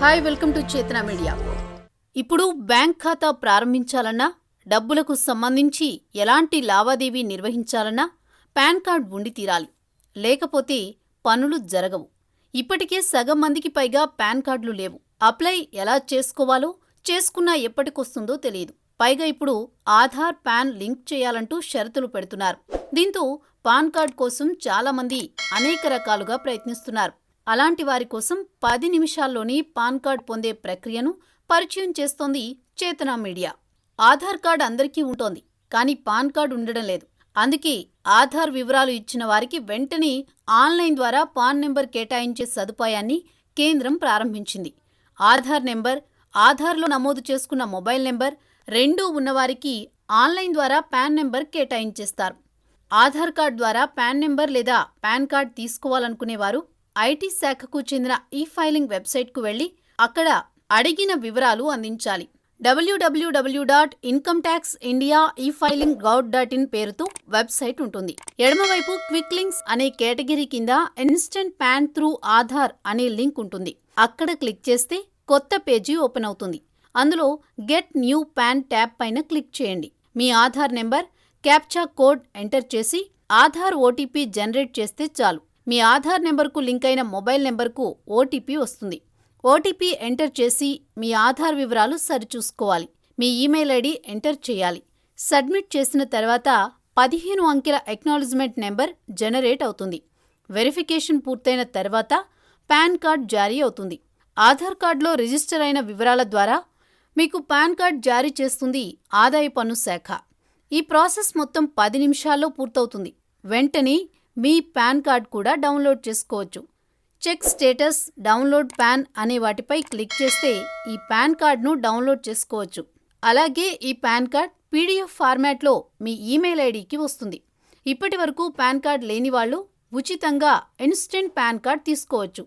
Hi welcome to Chetana media. ఇప్పుడు bank ఖాతా ప్రారంభించాలన్నా డబ్బులకు సంబంధించి ఎలాంటి లావాదేవీ నిర్వహించాలన్నా పాన్ కార్డ్ ఉండి తీరాలి. లేకపోతే పనులు జరగవు. ఇప్పటికే సగం మందికి పైగా పాన్ కార్డులు లేవు. అప్లై ఎలా చేసుకోవాలో చేసుకున్నా ఎప్పటికొస్తుందో తెలియదు. పైగా ఇప్పుడు ఆధార్ పాన్ లింక్ చేయాలంటూ షరతులు పెడుతున్నారు. దీంతో పాన్ కార్డ్ కోసం చాలామంది అనేక రకాలుగా ప్రయత్నిస్తున్నారు. అలాంటి వారి కోసం పది నిమిషాల్లోనే పాన్ కార్డ్ పొందే ప్రక్రియను పరిచయం చేస్తోంది చేతన మీడియా. ఆధార్ కార్డ్ అందరికీ ఉంటోంది కానీ పాన్ కార్డ్ ఉండడం లేదు. అందుకే ఆధార్ వివరాలు ఇచ్చిన వారికి వెంటనే ఆన్లైన్ ద్వారా పాన్ నెంబర్ కేటాయించే సదుపాయాన్ని కేంద్రం ప్రారంభించింది. ఆధార్ నెంబర్ ఆధార్లో నమోదు చేసుకున్న మొబైల్ నెంబర్ రెండూ ఉన్నవారికి ఆన్లైన్ ద్వారా పాన్ నెంబర్ కేటాయించేస్తారు. ఆధార్ కార్డ్ ద్వారా పాన్ నెంబర్ లేదా పాన్ కార్డ్ తీసుకోవాలనుకునేవారు ఐటీ శాఖకు చెందిన ఈ ఫైలింగ్ వెబ్సైట్కు వెళ్ళి అక్కడ అడిగిన వివరాలు అందించాలి. W W W dot income tax India e filing gov dot in పేరుతో వెబ్సైట్ ఉంటుంది. ఎడమవైపు క్విక్ లింక్స్ అనే కేటగిరీ కింద ఇన్స్టెంట్ పాన్ త్రూ ఆధార్ అనే లింక్ ఉంటుంది. అక్కడ క్లిక్ చేస్తే కొత్త పేజీ ఓపెన్ అవుతుంది. అందులో గెట్ న్యూ ప్యాన్ ట్యాబ్ పైన క్లిక్ చేయండి. మీ Aadhaar number captcha code enter చేసి ఆధార్ ఓటీపీ జనరేట్ చేస్తే చాలు. మీ ఆధార్ నెంబర్కు లింక్ అయిన మొబైల్ నెంబర్కు ఓటీపీ వస్తుంది. ఓటీపీ ఎంటర్ చేసి మీ ఆధార్ వివరాలు సరిచూసుకోవాలి. మీ ఈమెయిల్ ఐడి ఎంటర్ చేయాలి. సబ్మిట్ చేసిన తర్వాత పదిహేను అంకెల ఎక్నాలజ్మెంట్ నెంబర్ జనరేట్ అవుతుంది. వెరిఫికేషన్ పూర్తయిన తర్వాత పాన్ కార్డ్ జారీ అవుతుంది. ఆధార్ కార్డులో రిజిస్టర్ అయిన వివరాల ద్వారా మీకు పాన్ కార్డ్ జారీ చేస్తుంది ఆదాయ పన్ను శాఖ. ఈ ప్రాసెస్ మొత్తం పది నిమిషాల్లో పూర్తవుతుంది. వెంటనే మీ పాన్ కార్డ్ కూడా డౌన్లోడ్ చేసుకోవచ్చు. చెక్ స్టేటస్ డౌన్లోడ్ పాన్ అనే వాటిపై క్లిక్ చేస్తే ఈ పాన్ కార్డ్ను డౌన్లోడ్ చేసుకోవచ్చు. అలాగే ఈ పాన్ కార్డ్ పీడిఎఫ్ ఫార్మాట్లో మీ ఈమెయిల్ ఐడికి వస్తుంది. ఇప్పటి వరకు పాన్ కార్డ్ లేని వాళ్ళు ఉచితంగా ఇన్స్టెంట్ పాన్ కార్డ్ తీసుకోవచ్చు.